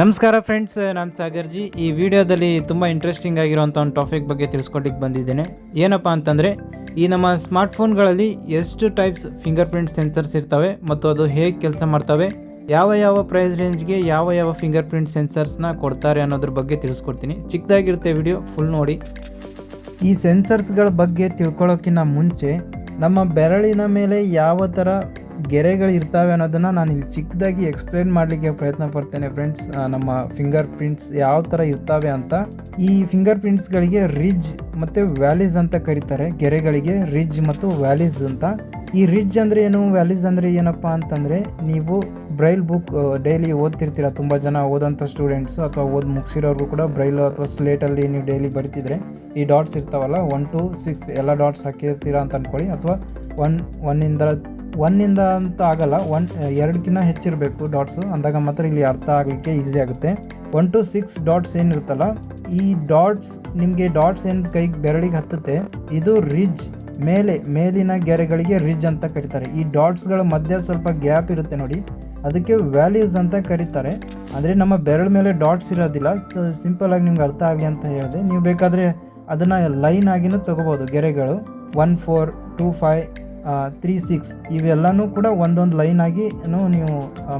ನಮಸ್ಕಾರ ಫ್ರೆಂಡ್ಸ್ ನಾನು ಸಾಗರ್ಜಿ. ಈ ವಿಡಿಯೋದಲ್ಲಿ ತುಂಬ ಇಂಟ್ರೆಸ್ಟಿಂಗ್ ಆಗಿರುವಂಥ ಒಂದು ಟಾಪಿಕ್ ಬಗ್ಗೆ ತಿಳ್ಸ್ಕೊಂಡಿಕ್ಕೆ ಬಂದಿದ್ದೇನೆ. ಏನಪ್ಪ ಅಂತಂದರೆ, ಈ ನಮ್ಮ ಸ್ಮಾರ್ಟ್ಫೋನ್ಗಳಲ್ಲಿ ಎಷ್ಟು ಟೈಪ್ಸ್ ಫಿಂಗರ್ ಪ್ರಿಂಟ್ ಸೆನ್ಸರ್ಸ್ ಇರ್ತವೆ ಮತ್ತು ಅದು ಹೇಗೆ ಕೆಲಸ ಮಾಡ್ತವೆ, ಯಾವ ಯಾವ ಪ್ರೈಸ್ ರೇಂಜ್ಗೆ ಯಾವ ಯಾವ ಫಿಂಗರ್ ಪ್ರಿಂಟ್ ಸೆನ್ಸರ್ಸ್ನ ಕೊಡ್ತಾರೆ ಅನ್ನೋದ್ರ ಬಗ್ಗೆ ತಿಳಿಸ್ಕೊಡ್ತೀನಿ. ಚಿಕ್ಕದಾಗಿರುತ್ತೆ ವಿಡಿಯೋ ಫುಲ್ ನೋಡಿ. ಈ ಸೆನ್ಸರ್ಸ್ಗಳ ಬಗ್ಗೆ ತಿಳ್ಕೊಳ್ಳೋಕ್ಕಿಂತ ಮುಂಚೆ, ನಮ್ಮ ಬೆರಳಿನ ಮೇಲೆ ಯಾವ ಥರ ಗೆರೆಗಳು ಇರ್ತಾವೆ ಅನ್ನೋದನ್ನು ನಾನು ಇಲ್ಲಿ ಚಿಕ್ಕದಾಗಿ ಎಕ್ಸ್ಪ್ಲೇನ್ ಮಾಡಲಿಕ್ಕೆ ಪ್ರಯತ್ನ ಪಡ್ತೇನೆ ಫ್ರೆಂಡ್ಸ್ ನಮ್ಮ ಫಿಂಗರ್ ಪ್ರಿಂಟ್ಸ್ ಯಾವ ಥರ ಇರ್ತಾವೆ ಅಂತ. ಈ ಫಿಂಗರ್ ಪ್ರಿಂಟ್ಸ್ಗಳಿಗೆ ರಿಜ್ ಮತ್ತು ವ್ಯಾಲೀಸ್ ಅಂತ ಕರೀತಾರೆ. ಗೆರೆಗಳಿಗೆ ರಿಜ್ ಮತ್ತು ವ್ಯಾಲೀಸ್ ಅಂತ. ಈ ರಿಜ್ ಅಂದರೆ ಏನು? ವ್ಯಾಲೀಸ್ ಅಂದರೆ ಏನಪ್ಪ ಅಂತಂದರೆ ನೀವು ಬ್ರೈಲ್ ಬುಕ್ ಡೈಲಿ ಓದ್ತಿರ್ತೀರ. ತುಂಬ ಜನ ಓದೋಂಥ ಸ್ಟೂಡೆಂಟ್ಸು ಅಥವಾ ಓದಿ ಮುಗಿಸಿರೋರು ಕೂಡ ಬ್ರೈಲ್ ಅಥವಾ ಸ್ಲೇಟಲ್ಲಿ ನೀವು ಡೈಲಿ ಬರಿತಿದ್ರೆ ಈ ಡಾಟ್ಸ್ ಇರ್ತಾವಲ್ಲ ಒನ್ ಟು ಸಿಕ್ಸ್ ಎಲ್ಲ ಡಾಟ್ಸ್ ಹಾಕಿರ್ತೀರಾ ಅಂತ ಅಂದ್ಕೊಳ್ಳಿ ಅಥವಾ ಒನ್ ಒನ್ನಿಂದ ಒನ್ನಿಂದ ಅಂತ ಆಗಲ್ಲ ಒನ್ ಎರಡಕ್ಕಿಂತ ಹೆಚ್ಚಿರಬೇಕು ಡಾಟ್ಸು ಅಂದಾಗ ಮಾತ್ರ ಇಲ್ಲಿ ಅರ್ಥ ಆಗಲಿಕ್ಕೆ ಈಸಿ ಆಗುತ್ತೆ. ಒನ್ ಟು ಸಿಕ್ಸ್ ಡಾಟ್ಸ್ ಏನಿರುತ್ತಲ್ಲ ಈ ಡಾಟ್ಸ್ ನಿಮಗೆ ಡಾಟ್ಸ್ ಏನು ಕೈಗೆ ಬೆರಳಿಗೆ ಹತ್ತುತ್ತೆ, ಇದು ರಿಜ್ ಮೇಲೆ, ಮೇಲಿನ ಗೆರೆಗಳಿಗೆ ರಿಜ್ ಅಂತ ಕರೀತಾರೆ. ಈ ಡಾಟ್ಸ್ಗಳ ಮಧ್ಯೆ ಸ್ವಲ್ಪ ಗ್ಯಾಪ್ ಇರುತ್ತೆ ನೋಡಿ, ಅದಕ್ಕೆ ವ್ಯಾಲ್ಯೂಸ್ ಅಂತ ಕರೀತಾರೆ. ಅಂದರೆ ನಮ್ಮ ಬೆರಳ ಮೇಲೆ ಡಾಟ್ಸ್ ಇರೋದಿಲ್ಲ, ಸೊ ಸಿಂಪಲ್ ಆಗಿ ನಿಮ್ಗೆ ಅರ್ಥ ಆಗಲಿ ಅಂತ ಹೇಳಿದೆ. ನೀವು ಬೇಕಾದರೆ ಅದನ್ನು ಲೈನ್ ಆಗಿನೂ ತೊಗೋಬೋದು ಗೆರೆಗಳು. One four two five three six ಇವೆಲ್ಲನೂ ಕೂಡ ಒಂದೊಂದು ಲೈನ್ ಆಗಿ ನೀವು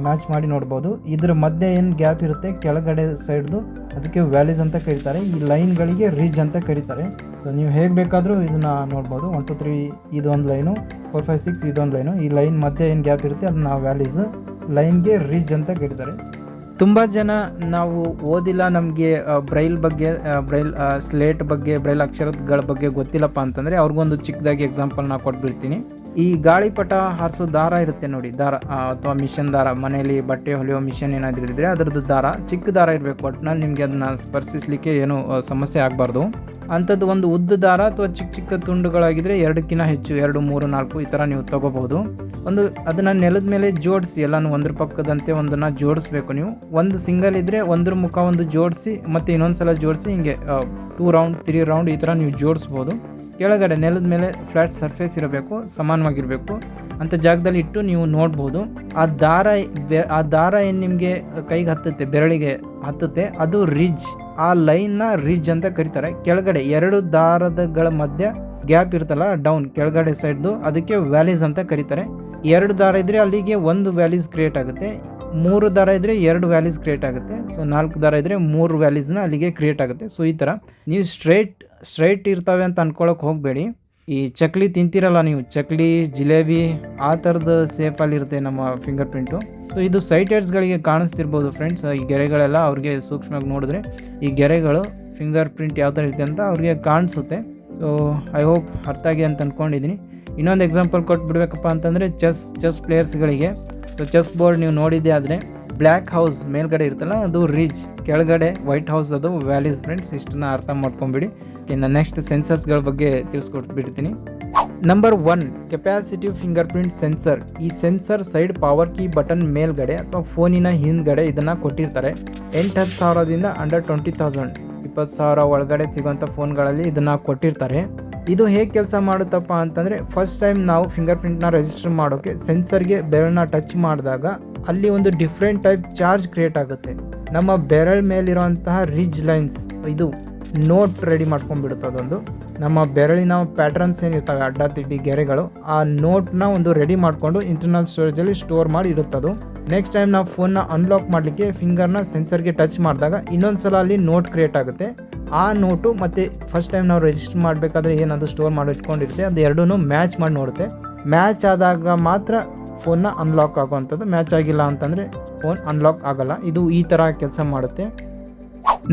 ಮ್ಯಾಚ್ ಮಾಡಿ ನೋಡ್ಬೋದು. ಇದ್ರ ಮಧ್ಯೆ ಏನು ಗ್ಯಾಪ್ ಇರುತ್ತೆ, ಕೆಳಗಡೆ ಸೈಡ್ದು ಅದಕ್ಕೆ ವ್ಯಾಲೀಸ್ ಅಂತ ಕರೀತಾರೆ. ಈ ಲೈನ್ಗಳಿಗೆ ರಿಜ್ ಅಂತ ಕರೀತಾರೆ. ಸೊ ನೀವು ಹೇಗೆ ಬೇಕಾದರೂ ಇದನ್ನ ನೋಡ್ಬೋದು. ಒನ್ ಟು ತ್ರೀ ಇದೊಂದು ಲೈನು ಫೋರ್ ಫೈವ್ ಸಿಕ್ಸ್ ಇದೊಂದು ಲೈನು ಈ ಲೈನ್ ಮಧ್ಯೆ ಏನು ಗ್ಯಾಪ್ ಇರುತ್ತೆ ಅದನ್ನ ವ್ಯಾಲೀಸ್ ಲೈನ್ಗೆ ರಿಜ್ ಅಂತ ಕರೀತಾರೆ. ತುಂಬ ಜನ ನಾವು ಓದಿಲ್ಲ, ನಮಗೆ ಬ್ರೈಲ್ ಬಗ್ಗೆ ಬ್ರೈಲ್ ಸ್ಲೇಟ್ ಬಗ್ಗೆ ಬ್ರೈಲ್ ಅಕ್ಷರಗಳ ಬಗ್ಗೆ ಗೊತ್ತಿಲ್ಲಪ್ಪ ಅಂತಂದರೆ ಅವ್ರಿಗೊಂದು ಚಿಕ್ಕದಾಗಿ ಎಕ್ಸಾಂಪಲ್ ನಾ ಕೊಟ್ಬಿಡ್ತೀನಿ. ಈ ಗಾಳಿಪಟ ಹಾರಿಸೋ ದಾರ ಇರುತ್ತೆ ನೋಡಿ, ದಾರ ಅಥವಾ ಮಿಷನ್ ದಾರ ಮನೆಯಲ್ಲಿ ಬಟ್ಟೆ ಹೊಲಿಯೋ ಮಿಷನ್ ಏನಾದರೂ ಇದ್ದರೆ ಅದರದ್ದು ದಾರ, ಚಿಕ್ಕ ದಾರ ಇರಬೇಕು ಒಟ್ಟಿನಲ್ಲಿ ನಿಮಗೆ ಅದನ್ನು ಸ್ಪರ್ಶಿಸಲಿಕ್ಕೆ ಏನೂ ಸಮಸ್ಯೆ ಆಗಬಾರ್ದು. ಅಂಥದ್ದು ಒಂದು ಉದ್ದ ದಾರ ಅಥವಾ ಚಿಕ್ಕ ಚಿಕ್ಕ ತುಂಡುಗಳಾಗಿದ್ದರೆ ಎರಡಕ್ಕಿಂತ ಹೆಚ್ಚು ಎರಡು, ಮೂರು, ನಾಲ್ಕು ಈ ಥರ ನೀವು ತಗೋಬಹುದು ಒಂದು ಅದನ್ನು ನೆಲದ ಮೇಲೆ ಜೋಡಿಸಿ, ಎಲ್ಲನೂ ಒಂದ್ರ ಪಕ್ಕದಂತೆ ಒಂದನ್ನು ಜೋಡಿಸ್ಬೇಕು ನೀವು. ಒಂದು ಸಿಂಗಲ್ ಇದ್ದರೆ ಒಂದ್ರ ಮುಖ ಒಂದು ಜೋಡಿಸಿ, ಮತ್ತು ಇನ್ನೊಂದು ಸಲ ಜೋಡಿಸಿ ಹಿಂಗೆ ಟೂ ರೌಂಡ್ ತ್ರೀ ರೌಂಡ್ ಈ ಥರ ನೀವು ಜೋಡಿಸ್ಬೋದು. ಕೆಳಗಡೆ ನೆಲದ ಮೇಲೆ ಫ್ಲ್ಯಾಟ್ ಸರ್ಫೇಸ್ ಇರಬೇಕು, ಸಮಾನವಾಗಿರಬೇಕು. ಅಂತ ಜಾಗದಲ್ಲಿ ಇಟ್ಟು ನೀವು ನೋಡ್ಬೋದು. ಆ ದಾರ ಆ ದಾರ ಏನು ನಿಮಗೆ ಕೈಗೆ ಹತ್ತುತ್ತೆ, ಬೆರಳಿಗೆ ಹತ್ತುತ್ತೆ, ಅದು ರಿಜ್ ಆ ಲೈನ್ನ ರಿಜ್ ಅಂತ ಕರೀತಾರೆ. ಕೆಳಗಡೆ ಎರಡು ದಾರದಗಳ ಮಧ್ಯ ಗ್ಯಾಪ್ ಇರುತ್ತಲ್ಲ, ಡೌನ್ ಕೆಳಗಡೆ ಸೈಡ್ದು, ಅದಕ್ಕೆ ವ್ಯಾಲೀಸ್ ಅಂತ ಕರೀತಾರೆ. ಎರಡು ದಾರ ಇದ್ದರೆ ಅಲ್ಲಿಗೆ ಒಂದು ವ್ಯಾಲೀಸ್ ಕ್ರಿಯೇಟ್ ಆಗುತ್ತೆ. ಮೂರು ದಾರ ಇದ್ದರೆ ಎರಡು ವ್ಯಾಲೀಸ್ ಕ್ರಿಯೇಟ್ ಆಗುತ್ತೆ. ಸೊ, ನಾಲ್ಕು ದಾರ ಇದ್ದರೆ ಮೂರು ವ್ಯಾಲೀಸ್ನ ಅಲ್ಲಿಗೆ ಕ್ರಿಯೇಟ್ ಆಗುತ್ತೆ. ಸೊ, ಈ ಥರ. ನೀವು ಸ್ಟ್ರೈಟ್ ಸ್ಟ್ರೈಟ್ ಇರ್ತವೆ ಅಂತ ಅನ್ಕೊಳಕ್ಕೆ ಹೋಗಬೇಡಿ. ಈ ಚಕ್ಲಿ ತಿಂತೀರಲ್ಲ ನೀವು, ಚಕ್ಲಿ, ಜಿಲೇಬಿ, ಆ ಥರದ ಸೇಫಲ್ಲಿರುತ್ತೆ ನಮ್ಮ ಫಿಂಗರ್ ಪ್ರಿಂಟು ಸೊ ಇದು ಸೈಟೆಡ್ಸ್ಗಳಿಗೆ ಕಾಣಿಸ್ತಿರ್ಬೋದು ಫ್ರೆಂಡ್ಸ್ ಈ ಗೆರೆಗಳೆಲ್ಲ ಅವ್ರಿಗೆ ಸೂಕ್ಷ್ಮವಾಗಿ ನೋಡಿದ್ರೆ ಈ ಗೆರೆಗಳು ಫಿಂಗರ್ ಪ್ರಿಂಟ್ ಯಾವ ಥರ ಇದೆ ಅಂತ ಅವ್ರಿಗೆ ಕಾಣಿಸುತ್ತೆ. ಸೊ ಐ ಹೋಪ್ ಅರ್ಥ ಆಗಿದೆ ಅಂತ ಅಂದ್ಕೊಂಡಿದ್ದೀನಿ ಇನ್ನೊಂದು ಎಕ್ಸಾಂಪಲ್ ಕೊಟ್ಬಿಡ್ಬೇಕಪ್ಪ ಅಂತಂದರೆ ಚೆಸ್ ಚೆಸ್ ಪ್ಲೇಯರ್ಸ್ಗಳಿಗೆ ಸೊ ಚೆಸ್ ಬೋರ್ಡ್ ನೀವು ನೋಡಿದ್ದೆ ಆದರೆ ಬ್ಲ್ಯಾಕ್ ಹೌಸ್ ಮೇಲ್ಗಡೆ ಇರುತ್ತಲ್ಲ, ಅದು ರಿಜ್ ಕೆಳಗಡೆ ವೈಟ್ ಹೌಸ್ ಅದು ವ್ಯಾಲೀಸ್ ಫ್ರೆಂಡ್ಸ್ ಇಷ್ಟನ್ನ ಅರ್ಥ ಮಾಡ್ಕೊಂಬಿಡಿ. ಇನ್ನು ನೆಕ್ಸ್ಟ್ ಸೆನ್ಸರ್ಸ್ಗಳ ಬಗ್ಗೆ ತಿಳಿಸ್ಕೊಟ್ಬಿಡ್ತೀನಿ. Number one capacitive fingerprint sensor ಈ sensor side power key button ಮೇಲ್ಗಡೆ ಅಥವಾ ಫೋನಿನ ಹಿಂದ್ಗಡೆ ಇದನ್ನು ಕೊಟ್ಟಿರ್ತಾರೆ. ಎಂಟು ಹತ್ತು ಸಾವಿರದಿಂದ ಅಂಡರ್ ಟ್ವೆಂಟಿ ತೌಸಂಡ್ ಇಪ್ಪತ್ತು ಸಾವಿರ ಒಳಗಡೆ ಸಿಗುವಂಥ ಫೋನ್ಗಳಲ್ಲಿ ಇದನ್ನು ಕೊಟ್ಟಿರ್ತಾರೆ. ಇದು ಹೇಗೆ ಕೆಲಸ ಮಾಡುತ್ತಪ್ಪ ಅಂತಂದರೆ ಫಸ್ಟ್ ಟೈಮ್ ನಾವು ಫಿಂಗರ್ ಪ್ರಿಂಟ್ನ ರಿಜಿಸ್ಟರ್ ಮಾಡೋಕ್ಕೆ ಸೆನ್ಸರ್ಗೆ ಬೆರಳನ್ನ ಟಚ್ ಮಾಡಿದಾಗ ಅಲ್ಲಿ ಒಂದು ಡಿಫ್ರೆಂಟ್ ಟೈಪ್ ಚಾರ್ಜ್ ಕ್ರಿಯೇಟ್ ಆಗುತ್ತೆ. ನಮ್ಮ ಬೆರಳ ಮೇಲಿರುವಂತಹ ರಿಜ್ ಲೈನ್ಸ್, ಇದು ನೋಟ್ ರೆಡಿ ಮಾಡ್ಕೊಂಡ್ಬಿಡುತ್ತೆ ಅದೊಂದು. ನಮ್ಮ ಬೆರಳಿನ ಪ್ಯಾಟ್ರನ್ಸ್ ಏನಿರ್ತವೆ ಅಡ್ಡ ತಿಡ್ಡಿ ಗೆರೆಗಳು, ಆ ನೋಟ್ನ ಒಂದು ರೆಡಿ ಮಾಡಿಕೊಂಡು ಇಂಟರ್ನಲ್ ಸ್ಟೋರೇಜಲ್ಲಿ ಸ್ಟೋರ್ ಮಾಡಿ ಇರುತ್ತದು ನೆಕ್ಸ್ಟ್ ಟೈಮ್ ನಾವು ಫೋನ್ನ ಅನ್ಲಾಕ್ ಮಾಡಲಿಕ್ಕೆ ಫಿಂಗರ್ನ ಸೆನ್ಸರ್ಗೆ ಟಚ್ ಮಾಡಿದಾಗ ಇನ್ನೊಂದು ಸಲ ಅಲ್ಲಿ ನೋಟ್ ಕ್ರಿಯೇಟ್ ಆಗುತ್ತೆ. ಆ ನೋಟು ಮತ್ತು ಫಸ್ಟ್ ಟೈಮ್ ನಾವು ರಿಜಿಸ್ಟರ್ ಮಾಡಬೇಕಾದ್ರೆ ಏನಾದರೂ ಸ್ಟೋರ್ ಮಾಡಿ ಇಟ್ಕೊಂಡಿರುತ್ತೆ, ಅದು ಎರಡೂ ಮ್ಯಾಚ್ ಮಾಡಿ ನೋಡುತ್ತೆ. ಮ್ಯಾಚ್ ಆದಾಗ ಮಾತ್ರ ಫೋನ್ನ ಅನ್ಲಾಕ್ ಆಗುವಂಥದ್ದು. ಮ್ಯಾಚ್ ಆಗಿಲ್ಲ ಅಂತಂದರೆ ಫೋನ್ ಅನ್ಲಾಕ್ ಆಗಲ್ಲ. ಇದು ಈ ಥರ ಕೆಲಸ ಮಾಡುತ್ತೆ.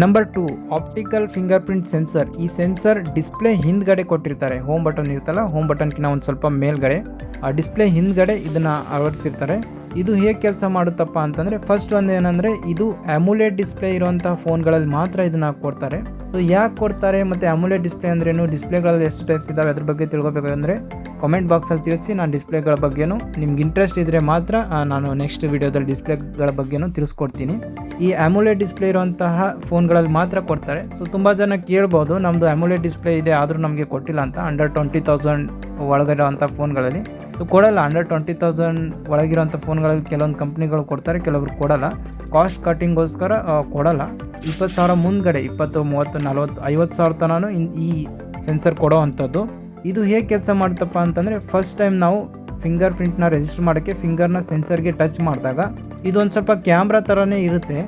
Number two optical fingerprint sensor ಈ ಸೆನ್ಸರ್ ಡಿಸ್ಪ್ಲೇ ಹಿಂದ್ಗಡೆ ಕೊಟ್ಟಿರ್ತಾರೆ. ಹೋಮ್ ಬಟನ್ ಇರುತ್ತಲ್ಲ ಹೋಮ್ ಬಟನ್ಕಿನ ಒಂದು ಸ್ವಲ್ಪ ಮೇಲ್ಗಡೆ. ಆ ಡಿಸ್ಪ್ಲೇ ಹಿಂದ್ಗಡೆ ಇದನ್ನು ಅಳವಡಿಸಿರ್ತಾರೆ. ಇದು ಹೇಗೆ ಕೆಲಸ ಮಾಡುತ್ತಪ್ಪ ಅಂತಂದರೆ ಫಸ್ಟ್ ಒಂದು ಏನಂದರೆ ಇದು ಅಮುಲೆಟ್ ಡಿಸ್ಪ್ಲೇ ಇರುವಂಥ ಫೋನ್ಗಳಲ್ಲಿ ಮಾತ್ರ ಇದನ್ನು ಕೊಡ್ತಾರೆ. ಸೊ ಯಾಕೆ ಕೊಡ್ತಾರೆ ಮತ್ತು ಅಮುಲೇಟ್ ಡಿಸ್ಪ್ಲೇ ಅಂದ್ರೇನು? ಡಿಸ್ಪ್ಲೇಗಳಲ್ಲಿ ಎಷ್ಟು ಟೈಪ್ಸ್ ಇದ್ದಾವೆ ಅದ್ರ ಬಗ್ಗೆ ತಿಳ್ಕೊಬೇಕಂದ್ರೆ ಕಾಮೆಂಟ್ ಬಾಕ್ಸಲ್ಲಿ ತಿಳಿಸಿ ನಾನು ಡಿಸ್ಪ್ಲೇಗಳ ಬಗ್ಗೆನೂ, ನಿಮ್ಗೆ ಇಂಟ್ರೆಸ್ಟ್ ಇದ್ದರೆ ಮಾತ್ರ ನಾನು ನೆಕ್ಸ್ಟ್ ವಿಡಿಯೋದಲ್ಲಿ ಡಿಸ್ಪ್ಲೇಗಳ ಬಗ್ಗೆನೂ ತಿಳಿಸ್ಕೊಡ್ತೀನಿ. ಈ ಅಮುಲೆಟ್ ಡಿಸ್ಪ್ಲೇ ಇರುವಂತಹ ಫೋನ್ಗಳಲ್ಲಿ ಮಾತ್ರ ಕೊಡ್ತಾರೆ. ಸೊ ತುಂಬ ಜನ ಕೇಳ್ಬೋದು ನಮ್ಮದು ಅಮುಲೆಟ್ ಡಿಸ್ಪ್ಲೇ ಇದೆ, ಆದರೂ ನಮಗೆ ಕೊಟ್ಟಿಲ್ಲ ಅಂತ ಅಂಡರ್ ಟ್ವೆಂಟಿ ತೌಸಂಡ್ ಒಳಗಡೆ ಅಂಥ ಫೋನ್ಗಳಲ್ಲಿ ಕೊಡಲ್ಲ. ಅಂಡರ್ ಟ್ವೆಂಟಿ ತೌಸಂಡ್ ಒಳಗಿರೋಂಥ ಫೋನ್ಗಳಲ್ಲಿ ಕೆಲವೊಂದು ಕಂಪ್ನಿಗಳು ಕೊಡ್ತಾರೆ ಕೆಲವರು ಕೊಡಲ್ಲ. ಕಾಸ್ಟ್ ಕಟ್ಟಿಂಗ್ಗೋಸ್ಕರ ಕೊಡಲ್ಲ. ಇಪ್ಪತ್ತು ಸಾವಿರ ಮುಂದ್ಗಡೆ, ಇಪ್ಪತ್ತು, ಮೂವತ್ತು, ನಲ್ವತ್ತು, ಐವತ್ತು ಸಾವಿರ ತನೂ ಈ ಸೆನ್ಸರ್ ಕೊಡೋ ಅಂಥದ್ದು. ಇದು ಹೇಗೆ ಕೆಲಸ ಮಾಡುತ್ತಪ್ಪ ಅಂತಂದರೆ ಫಸ್ಟ್ ಟೈಮ್ ನಾವು ಫಿಂಗರ್ ಪ್ರಿಂಟ್ನ ರಿಜಿಸ್ಟರ್ ಮಾಡೋಕ್ಕೆ ಫಿಂಗರ್ನ ಸೆನ್ಸರ್ಗೆ ಟಚ್ ಮಾಡಿದಾಗ, ಇದೊಂದು ಸ್ವಲ್ಪ ಕ್ಯಾಮ್ರಾ ಥರನೇ ಇರುತ್ತೆ.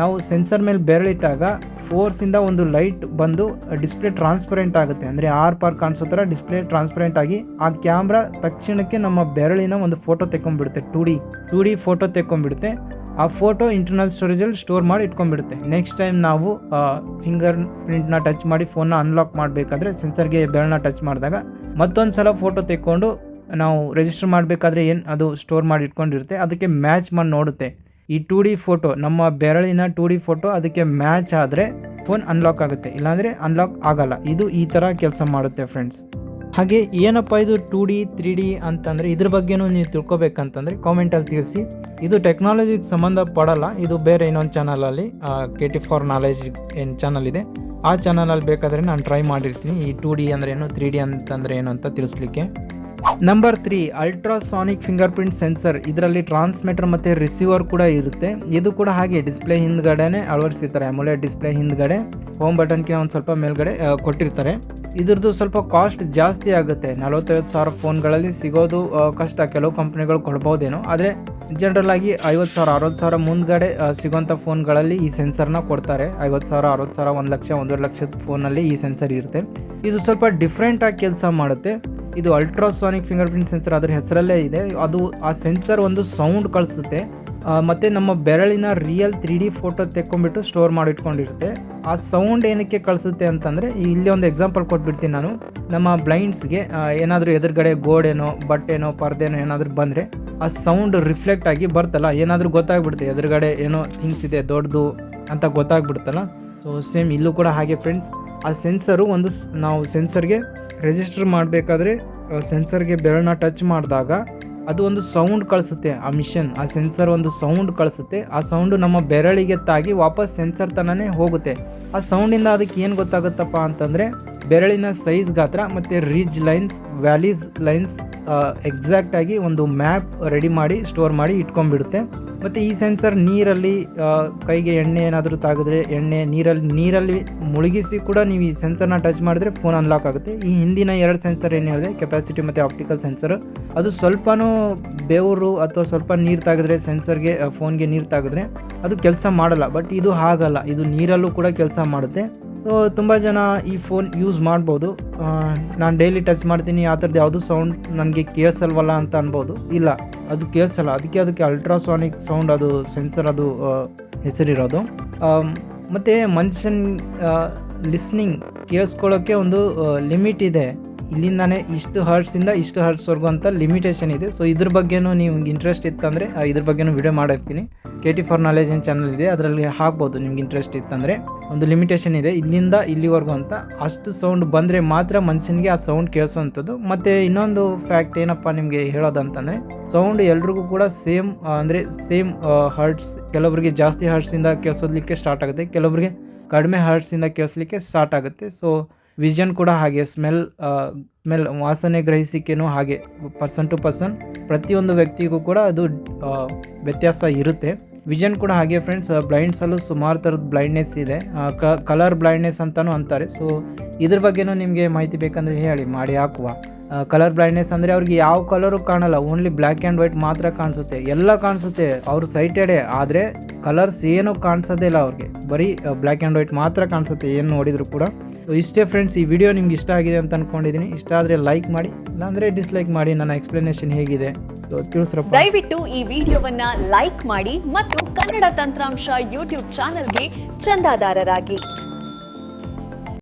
ನಾವು ಸೆನ್ಸರ್ ಮೇಲೆ ಬೆರಳಿಟ್ಟಾಗ ಫೋರ್ಸಿಂದ ಒಂದು ಲೈಟ್ ಬಂದು ಡಿಸ್ಪ್ಲೇ ಟ್ರಾನ್ಸ್ಪರೆಂಟ್ ಆಗುತ್ತೆ. ಅಂದರೆ ಆರ್ ಪಾರ್ ಕಾಣಿಸೋ ಥರ ಡಿಸ್ಪ್ಲೇ ಟ್ರಾನ್ಸ್ಪರೆಂಟ್ ಆಗಿ ಆ ಕ್ಯಾಮ್ರಾ ತಕ್ಷಣಕ್ಕೆ ನಮ್ಮ ಬೆರಳಿನ ಒಂದು photo ತೆಕ್ಕೊಂಡ್ಬಿಡುತ್ತೆ. Two D two D photo ತೆಕ್ಕೊಂಡ್ಬಿಡುತ್ತೆ. ಆ ಫೋಟೋ ಇಂಟರ್ನಲ್ ಸ್ಟೋರೇಜಲ್ಲಿ ಸ್ಟೋರ್ ಮಾಡಿ ಇಟ್ಕೊಂಡ್ಬಿಡುತ್ತೆ. ನೆಕ್ಸ್ಟ್ ಟೈಮ್ ನಾವು ಫಿಂಗರ್ ಪ್ರಿಂಟ್ನ ಟಚ್ ಮಾಡಿ ಫೋನ್ನ ಅನ್ಲಾಕ್ ಮಾಡಬೇಕಾದ್ರೆ ಸೆನ್ಸರ್ಗೆ ಬೆರಳನ್ನ ಟಚ್ ಮಾಡಿದಾಗ ಮತ್ತೊಂದು ಸಲ ಫೋಟೋ ತೆಕ್ಕೊಂಡು ನಾವು ರಿಜಿಸ್ಟರ್ ಮಾಡಬೇಕಾದ್ರೆ ಏನು, ಅದು ಸ್ಟೋರ್ ಮಾಡಿ ಇಟ್ಕೊಂಡಿರುತ್ತೆ. ಅದಕ್ಕೆ ಮ್ಯಾಚ್ ಮಾಡಿ ನೋಡುತ್ತೆ. ಈ ಟೂ ಡಿ ಫೋಟೋ ನಮ್ಮ ಬೆರಳಿನ ಟೂ ಡಿ ಫೋಟೋ ಅದಕ್ಕೆ ಮ್ಯಾಚ್ ಆದರೆ ಫೋನ್ ಅನ್ಲಾಕ್ ಆಗುತ್ತೆ. ಇಲ್ಲಾಂದರೆ ಅನ್ಲಾಕ್ ಆಗಲ್ಲ. ಇದು ಈ ಥರ ಕೆಲಸ ಮಾಡುತ್ತೆ ಫ್ರೆಂಡ್ಸ್ ಹಾಗೆ ಏನಪ್ಪ ಇದು ಟೂ ಡಿ ತ್ರೀ ಡಿ ಅಂತಂದರೆ ಇದ್ರ ಬಗ್ಗೆನೂ ನೀವು ತಿಳ್ಕೊಬೇಕಂತಂದರೆ ಕಾಮೆಂಟಲ್ಲಿ ತಿಳಿಸಿ. ಇದು ಟೆಕ್ನಾಲಜಿಗೆ ಸಂಬಂಧ ಪಡಲ್ಲ ಇದು ಬೇರೆ ಇನ್ನೊಂದು ಚಾನಲಲ್ಲಿ ಕೆ ಟಿ ಫಾರ್ ನಾಲೆಜ್ ಏನು ಚಾನಲ್ ಇದೆ. ಆ ಚಾನಲಲ್ಲಿ ಬೇಕಾದರೆ ನಾನು ಟ್ರೈ ಮಾಡಿರ್ತೀನಿ. ಈ ಟೂ ಡಿ ಅಂದ್ರೆ ಏನು ತ್ರೀ ಡಿ ಅಂತಂದರೆ ಏನು ಅಂತ ತಿಳಿಸ್ಲಿಕ್ಕೆ. Number three ultrasonic finger print sensor ಇದರಲ್ಲಿ ಟ್ರಾನ್ಸ್ಮಿಟರ್ ಮತ್ತು ರಿಸೀವರ್ ಕೂಡ ಇರುತ್ತೆ. ಇದು ಕೂಡ ಹಾಗೆ ಡಿಸ್ಪ್ಲೇ ಹಿಂದ್ಗಡೆನೆ ಅಳವಡಿಸಿರ್ತಾರೆ. ಅಮುಲೆ ಡಿಸ್ಪ್ಲೇ ಹಿಂದ್ಗಡೆ ಹೋಮ್ ಬಟನ್ಗೆ ಒಂದು ಸ್ವಲ್ಪ ಮೇಲ್ಗಡೆ ಕೊಟ್ಟಿರ್ತಾರೆ. ಇದ್ರದ್ದು ಸ್ವಲ್ಪ ಕಾಸ್ಟ್ ಜಾಸ್ತಿ ಆಗುತ್ತೆ. ನಲವತ್ತೈದು ಸಾವಿರ ಫೋನ್ಗಳಲ್ಲಿ ಸಿಗೋದು ಕಷ್ಟ. ಕೆಲವು ಕಂಪ್ನಿಗಳು ಕೊಡ್ಬೋದೇನೋ. ಆದರೆ ಜನರಲ್ ಆಗಿ ಐವತ್ತು ಸಾವಿರ, ಅರವತ್ತು ಸಾವಿರ ಮುಂದ್ಗಡೆ ಸಿಗೋಂಥ ಫೋನ್ಗಳಲ್ಲಿ ಈ ಸೆನ್ಸರ್ನ ಕೊಡ್ತಾರೆ. ಐವತ್ತು ಸಾವಿರ, ಅರವತ್ತು ಸಾವಿರ, ಒಂದು ಲಕ್ಷ, ಒಂದೂವರೆ ಲಕ್ಷದ ಫೋನಲ್ಲಿ ಈ ಸೆನ್ಸರ್ ಇರುತ್ತೆ. ಇದು ಸ್ವಲ್ಪ ಡಿಫ್ರೆಂಟಾಗಿ ಕೆಲಸ ಮಾಡುತ್ತೆ. ಇದು ಅಲ್ಟ್ರಾಸಾನಿಕ್ ಫಿಂಗರ್ ಪ್ರಿಂಟ್ ಸೆನ್ಸರ್ ಅದರ ಹೆಸರಲ್ಲೇ ಇದೆ. ಅದು ಆ ಸೆನ್ಸರ್ ಒಂದು ಸೌಂಡ್ ಕಳಿಸುತ್ತೆ. ಮತ್ತು ನಮ್ಮ ಬೆರಳಿನ ರಿಯಲ್ ತ್ರೀ ಡಿ ಫೋಟೋ ತೆಕ್ಕೊಂಡ್ಬಿಟ್ಟು ಸ್ಟೋರ್ ಮಾಡಿಟ್ಕೊಂಡಿರುತ್ತೆ. ಆ ಸೌಂಡ್ ಏನಕ್ಕೆ ಕಳಿಸುತ್ತೆ ಅಂತಂದರೆ ಇಲ್ಲಿ ಒಂದು ಎಕ್ಸಾಂಪಲ್ ಕೊಟ್ಬಿಡ್ತೀನಿ ನಾನು. ನಮ್ಮ ಬ್ಲೈಂಡ್ಸ್ಗೆ ಏನಾದರೂ ಎದುರುಗಡೆ ಗೋಡೆನೋ, ಬಟ್ಟೆನೋ, ಪರ್ದೆನೋ ಏನಾದರೂ ಬಂದರೆ, ಆ ಸೌಂಡ್ ರಿಫ್ಲೆಕ್ಟ್ ಆಗಿ ಬರ್ತಲ್ಲ. ಏನಾದರೂ ಗೊತ್ತಾಗ್ಬಿಡುತ್ತೆ, ಎದುರುಗಡೆ ಏನೋ ಥಿಂಗ್ಸ್ ಇದೆ, ದೊಡ್ಡದು ಅಂತ ಗೊತ್ತಾಗ್ಬಿಡುತ್ತಲ್ಲ. ಸೊ ಸೇಮ್ ಇಲ್ಲೂ ಕೂಡ ಹಾಗೆ ಫ್ರೆಂಡ್ಸ್ ಆ ಸೆನ್ಸರು ಒಂದು ನಾವು ಸೆನ್ಸರ್ಗೆ ರಿಜಿಸ್ಟರ್ ಮಾಡಬೇಕಾದ್ರೆ ಸೆನ್ಸರ್ಗೆ ಬೆರಳನ್ನ ಟಚ್ ಮಾಡಿದಾಗ ಅದು ಒಂದು ಸೌಂಡ್ ಕಳಿಸುತ್ತೆ, ಆ ಮಿಷನ್ ಆ ಸೆನ್ಸರ್ ಒಂದು ಸೌಂಡ್ ಕಳಿಸುತ್ತೆ. ಆ ಸೌಂಡು ನಮ್ಮ ಬೆರಳಿಗೆ ತಾಗಿ ವಾಪಸ್ ಸೆನ್ಸರ್ ತನನೇ ಹೋಗುತ್ತೆ. ಆ ಸೌಂಡಿಂದ ಅದಕ್ಕೆ ಏನು ಗೊತ್ತಾಗುತ್ತಪ್ಪ ಅಂತಂದರೆ ಬೆರಳಿನ ಸೈಜ್ ಗಾತ್ರ ಮತ್ತು ರಿಜ್ ಲೈನ್ಸ್, ವ್ಯಾಲೀಸ್ ಲೈನ್ಸ್ ಎಕ್ಸಾಕ್ಟಾಗಿ ಒಂದು ಮ್ಯಾಪ್ ರೆಡಿ ಮಾಡಿ ಸ್ಟೋರ್ ಮಾಡಿ ಇಟ್ಕೊಂಡ್ಬಿಡುತ್ತೆ. ಮತ್ತು ಈ ಸೆನ್ಸರ್ ನೀರಲ್ಲಿ ಕೈಗೆ ಎಣ್ಣೆ ಏನಾದರೂ ತಾಗಿದ್ರೆ ಎಣ್ಣೆ ನೀರಲ್ಲಿ ನೀರಲ್ಲಿ ಮುಳುಗಿಸಿ ಕೂಡ ನೀವು ಈ ಸೆನ್ಸರ್ನ ಟಚ್ ಮಾಡಿದ್ರೆ ಫೋನ್ ಅನ್ಲಾಕ್ ಆಗುತ್ತೆ. ಈ ಹಿಂದಿನ ಎರಡು ಸೆನ್ಸರ್ ಏನು ಹೇಳಿದೆ? ಕೆಪಾಸಿಟಿ ಮತ್ತು ಆಪ್ಟಿಕಲ್ ಸೆನ್ಸರ್ ಅದು ಸ್ವಲ್ಪನೂ ಬೆವರು ಅಥವಾ ಸ್ವಲ್ಪ ನೀರು ತಾಗಿದ್ರೆ ಸೆನ್ಸರ್ಗೆ ಫೋನ್ಗೆ ನೀರು ತಾಗಿದ್ರೆ ಅದು ಕೆಲಸ ಮಾಡಲ್ಲ. ಬಟ್ ಇದು ಹಾಗಲ್ಲ. ಇದು ನೀರಲ್ಲೂ ಕೂಡ ಕೆಲಸ ಮಾಡುತ್ತೆ. ತುಂಬ ಜನ ಈ ಫೋನ್ ಯೂಸ್ ಮಾಡ್ಬೋದು. ನಾನು ಡೈಲಿ ಟಚ್ ಮಾಡ್ತೀನಿ, ಆ ಥರದ್ದು ಯಾವುದೂ ಸೌಂಡ್ ನನಗೆ ಕೇಳಿಸಲ್ವಲ್ಲ ಅಂತ ಅನ್ಬೋದು. ಇಲ್ಲ, ಅದು ಕೇಳಿಸಲ್ಲ. ಅದಕ್ಕೆ ಅದಕ್ಕೆ ಅಲ್ಟ್ರಾಸಾನಿಕ್ ಸೌಂಡ್ ಅದು ಸೆನ್ಸರ್ ಅದು ಹೆಸರಿರೋದು. ಮತ್ತೆ ಮನುಷ್ಯನ್ ಲಿಸ್ನಿಂಗ್ ಕೇಳಿಸ್ಕೊಳ್ಳೋಕ್ಕೆ ಒಂದು ಲಿಮಿಟ್ ಇದೆ. ಇಲ್ಲಿಂದಾನೇ ಇಷ್ಟು ಹರ್ಟ್ಸಿಂದ ಇಷ್ಟು ಹರ್ಟ್ಸ್ವರೆಗೂ ಅಂತ ಲಿಮಿಟೇಷನ್ ಇದೆ. ಸೊ ಇದ್ರ ಬಗ್ಗೆನೂ ನಿಮ್ಗೆ ಇಂಟ್ರೆಸ್ಟ್ ಇತ್ತಂದರೆ ಇದ್ರ ಬಗ್ಗೆನೂ ವಿಡಿಯೋ ಮಾಡಿರ್ತೀನಿ. ಕೆ ಟಿ ಫಾರ್ ನಾಲೆಜ್ ಏನು ಚಾನಲ್ ಇದೆ, ಅದರಲ್ಲಿ ಹಾಕ್ಬೋದು ನಿಮ್ಗೆ ಇಂಟ್ರೆಸ್ಟ್ ಇತ್ತಂದರೆ. ಒಂದು ಲಿಮಿಟೇಷನ್ ಇದೆ, ಇಲ್ಲಿಂದ ಇಲ್ಲಿವರೆಗೂ ಅಂತ. ಅಷ್ಟು ಸೌಂಡ್ ಬಂದರೆ ಮಾತ್ರ ಮನುಷ್ಯನಿಗೆ ಆ ಸೌಂಡ್ ಕೇಳಿಸೋವಂಥದ್ದು ಮತ್ತು ಇನ್ನೊಂದು ಫ್ಯಾಕ್ಟ್ ಏನಪ್ಪ ನಿಮಗೆ ಹೇಳೋದಂತಂದರೆ ಸೌಂಡ್ ಎಲ್ರಿಗೂ ಕೂಡ ಸೇಮ್ ಅಂದರೆ ಸೇಮ್ ಹರ್ಟ್ಸ್ ಕೆಲವರಿಗೆ ಜಾಸ್ತಿ ಹರ್ಟ್ಸಿಂದ ಕೇಳಿಸೋದಲಿಕ್ಕೆ ಸ್ಟಾರ್ಟ್ ಆಗುತ್ತೆ ಕೆಲವರಿಗೆ ಕಡಿಮೆ ಹರ್ಟ್ಸಿಂದ ಕೇಳಿಸ್ಲಿಕ್ಕೆ ಸ್ಟಾರ್ಟ್ ಆಗುತ್ತೆ. ಸೊ ವಿಷನ್ ಕೂಡ ಹಾಗೆ, ಸ್ಮೆಲ್ ಸ್ಮೆಲ್ ವಾಸನೆ ಗ್ರಹಿಸಿಕೆನೂ ಹಾಗೆ, ಪರ್ಸನ್ ಟು ಪರ್ಸನ್, ಪ್ರತಿಯೊಂದು ವ್ಯಕ್ತಿಗೂ ಕೂಡ ಅದು ವ್ಯತ್ಯಾಸ ಇರುತ್ತೆ. ವಿಷನ್ ಕೂಡ ಹಾಗೆ ಫ್ರೆಂಡ್ಸ್ ಬ್ಲೈಂಡ್ಸಲ್ಲೂ ಸುಮಾರು ಥರದ ಬ್ಲೈಂಡ್ನೆಸ್ ಇದೆ. ಕಲರ್ ಬ್ಲೈಂಡ್ನೆಸ್ ಅಂತಲೂ ಅಂತಾರೆ. ಸೊ ಇದ್ರ ಬಗ್ಗೆನೂ ನಿಮಗೆ ಮಾಹಿತಿ ಬೇಕಂದರೆ ಹೇಳಿ, ಮಾಡಿ ಹಾಕುವ. ಕಲರ್ ಬ್ಲೈಂಡ್ನೆಸ್ ಅಂದರೆ ಅವ್ರಿಗೆ ಯಾವ ಕಲರು ಕಾಣಲ್ಲ ಓನ್ಲಿ ಬ್ಲ್ಯಾಕ್ ಆ್ಯಂಡ್ ವೈಟ್ ಮಾತ್ರ ಕಾಣಿಸುತ್ತೆ. ಎಲ್ಲ ಕಾಣಿಸುತ್ತೆ, ಅವ್ರು ಸೈಟೆಡೆ ಆದರೆ ಕಲರ್ಸ್ ಏನೂ ಕಾಣಿಸೋದೇ ಇಲ್ಲ ಅವ್ರಿಗೆ. ಬರೀ ಬ್ಲ್ಯಾಕ್ ಆ್ಯಂಡ್ ವೈಟ್ ಮಾತ್ರ ಕಾಣಿಸುತ್ತೆ, ಏನು ನೋಡಿದರೂ ಕೂಡ. ಇಷ್ಟೇ ಫ್ರೆಂಡ್ಸ್ ಈ ವಿಡಿಯೋ ನಿಮ್ಗೆ ಇಷ್ಟ ಆಗಿದೆ ಅಂತ ಅನ್ಕೊಂಡಿದ್ದೀನಿ ಇಷ್ಟ ಆದರೆ ಲೈಕ್ ಮಾಡಿ, ಇಲ್ಲಾಂದರೆ ಡಿಸ್ಲೈಕ್ ಮಾಡಿ, ನನ್ನ ಎಕ್ಸ್ಪ್ಲನೇಷನ್ ಹೇಗಿದೆ. ತಿಳಿಸ್ರಪ್ಪ. ದಯವಿಟ್ಟು ಈ ವಿಡಿಯೋವನ್ನ ಲೈಕ್ ಮಾಡಿ ಮತ್ತು ಕನ್ನಡ ತಂತ್ರಾಂಶ ಯೂಟ್ಯೂಬ್ ಚಾನಲ್ಗೆ ಚಂದಾದಾರರಾಗಿ.